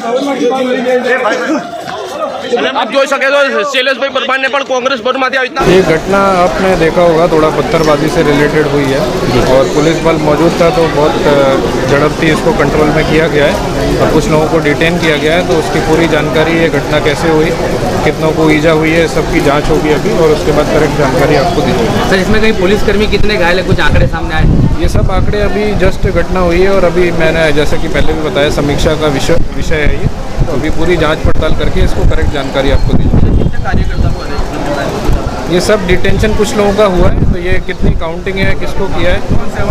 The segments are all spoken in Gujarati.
Tao! આપ જોઈ શકે છો શૈલેષભાઈ પરમારને પણ કોંગ્રેસ ભરમાંથી આવી રીતના ये घटना आपने देखा होगा थोड़ा पत्थरबाजी से रिलेटेड हुई है और पुलिस बल मौजूद था तो बहुत अ, झड़पती इसको कंट्रोल में किया गया है और कुछ लोगों को डिटेन किया गया है तो उसकी पूरी जानकारी ये घटना कैसे हुई कितनों को ईजा हुई है सबकी जांच होगी अभी और उसके बाद करेक्ट जानकारी आपको दी जाएगी सर इसमें कहीं पुलिसकर्मी कितने घायल है कुछ आंकड़े सामने आए ये सब आंकड़े अभी जस्ट घटना हुई है और अभी मैंने जैसे कि पहले भी बताया समीक्षा का विषय विषय है ये तो अभी पूरी जाँच पड़ताल करके इसको करेक्ट जानकारी आपको दी जाएगी। ये सब डिटेंशन कुछ लोगों का हुआ है तो ये कितनी काउंटिंग है किसको किया है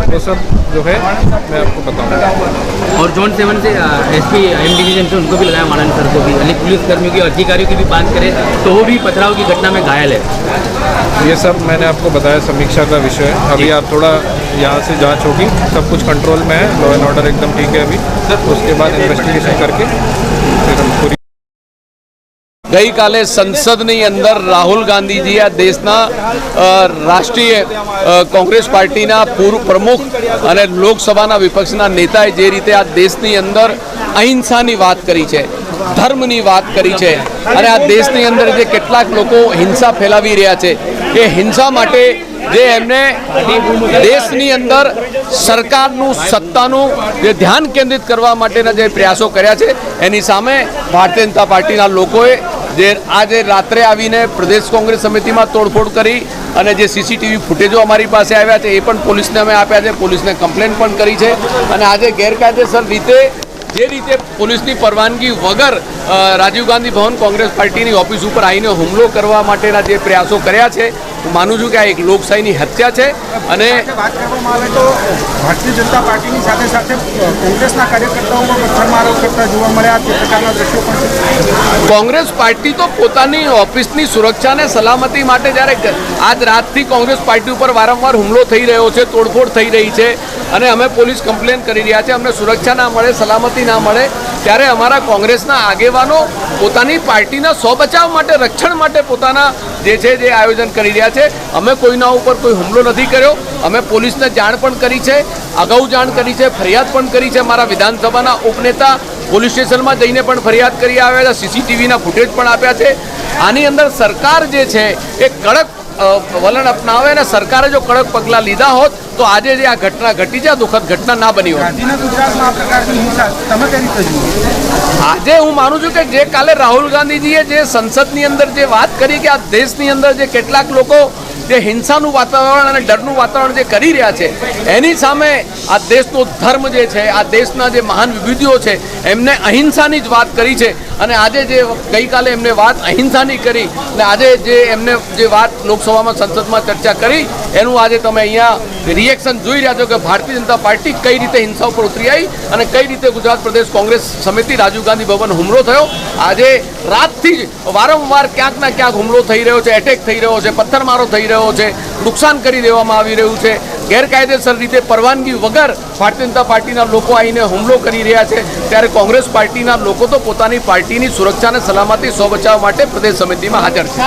वो सब जो है मैं आपको बताऊँगा। और जोन सेवन से एसपी एम डिवीज़न से उनको भी लगाया मानन सर को भी। यानी पुलिसकर्मियों की अधिकारियों की भी बात करें तो वो भी पथराव की घटना में घायल है। ये सब मैंने आपको बताया समीक्षा का विषय है। अभी आप थोड़ा यहाँ से जाँच होगी सब कुछ कंट्रोल में है लॉ एंड ऑर्डर एकदम ठीक है अभी। उसके बाद इन्वेस्टिगेशन करके। ગઈકાલે સંસદની અંદર રાહુલ ગાંધીજી આ દેશના રાષ્ટ્રીય કોંગ્રેસ પાર્ટીના પૂર્વ પ્રમુખ અને લોકસભાના વિપક્ષના નેતાએ જે રીતે આ દેશની અંદર અહિંસાની વાત કરી છે, ધર્મની વાત કરી છે, અને આ દેશની અંદર જે કેટલાક લોકો હિંસા ફેલાવી રહ્યા છે, એ હિંસા માટે જે એમને દેશની અંદર સરકારનું સત્તાનું જે ધ્યાન કેન્દ્રિત કરવા માટેના જે પ્રયાસો કર્યા છે, એની સામે ભારતીય જનતા પાર્ટીના લોકોએ જે આજે રાત્રે આવીને પ્રદેશ કોંગ્રેસ સમિતિમાં તોડફોડ કરી અને જે સીસીટીવી ફૂટેજો અમારી પાસે આવ્યા છે, એ પણ પોલીસને અમે આપ્યા છે. પોલીસને કમ્પ્લેન પણ કરી છે. અને આજે ગેરકાયદેસર રીતે, જે રીતે પોલીસની પરવાનગી વગર રાજીવ ગાંધી ભવન કોંગ્રેસ પાર્ટીની ઓફિસ ઉપર આવીને હુમલો કરવા માટેના જે પ્રયાસો કર્યા છે હું માનું છું કે આ એક લોકશાહીની હત્યા છે અને વાત કરવામાં આવે તો ભારતીય જનતા પાર્ટીની સાથે સાથે કોંગ્રેસના કાર્યકર્તાઓમાં પથ્થરમારો કરતા જોવા મળ્યા. તે પ્રકારના દ્રશ્યો પણ છે. કોંગ્રેસ પાર્ટી તો પોતાની ઓફિસની સુરક્ષા અને સલામતી માટે જ્યારે આજ રાતથી કોંગ્રેસ પાર્ટી ઉપર વારંવાર હુમલો થઈ રહ્યો છે તોડફોડ થઈ રહી છે અને અમે પોલીસ કમ્પ્લેન કરી રહ્યા છે અમને સુરક્ષા ના મળે સલામતી ના મળે. ત્યારે અમારા કોંગ્રેસના આગેવાનો પોતાની પાર્ટીના સ્વબચાવ બચાવ માટે, રક્ષણ માટે પોતાના જે છે જે આયોજન કરી રહ્યા છે. અમે કોઈના ઉપર કોઈ હુમલો નથી કર્યો. અમે પોલીસને જાણ પણ કરી છે, અગાઉ જાણ કરી છે, ફરિયાદ પણ કરી છે. મારા વિધાનસભાના ઉપનેતા પોલીસ સ્ટેશનમાં જઈને પણ ફરિયાદ કરી આવ્યા છે, સીસીટીવીના ફૂટેજ પણ આપ્યા છે. આની અંદર સરકાર જે છે, એ કડક વલણ અપનાવે અને સરકારે જો કડક પગલાં લીધા હોત તો આજે જે આ ઘટના ઘટી છે આ દુઃખદ ઘટના ના બની જુઓ? આજે હું માનું છું કે જે કાલે રાહુલ ગાંધીજીએ જે સંસદની અંદર જે વાત કરી કે આ દેશની અંદર જે કેટલાક લોકો જે હિંસાનું વાતાવરણ અને ડરનું વાતાવરણ જે કરી રહ્યા છે એની સામે આ દેશનો ધર્મ જે છે આ દેશના જે મહાન વિભૂતિઓ છે એમને અહિંસાની જ વાત કરી છે. અને આજે જે ગઈકાલે એમને વાત અહિંસાની કરી અને આજે જે એમને જે વાત લોકસભામાં સંસદમાં ચર્ચા કરી એનું આજે તમે અહીંયા રિએક્શન જોઈ રહ્યા છો કે ભારતીય જનતા પાર્ટી કઈ રીતે હિંસા ઉપર ઉતરી આવી અને કઈ રીતે ગુજરાત પ્રદેશ કોંગ્રેસ સમિતિ રાજીવ ગાંધી ભવન હુમલો થયો? આજે રાતથી જ વારંવાર ક્યાંક ના ક્યાંક હુમલો થઈ રહ્યો છે એટેક થઈ રહ્યો છે પથ્થરમારો થઈ રહ્યો છે નુકસાન કરી દેવામાં આવી રહ્યું છે. ગેરકાયદેસર રીતે પરવાનગી વગર ભારતીય જનતા પાર્ટીના લોકો આવીને હુમલો કરી રહ્યા છે. ત્યારે કોંગ્રેસ પાર્ટીના લોકો તો પોતાની પાર્ટીની સુરક્ષા અને સલામતી સો બચાવવા માટે પ્રદેશ સમિતિમાં હાજર છે.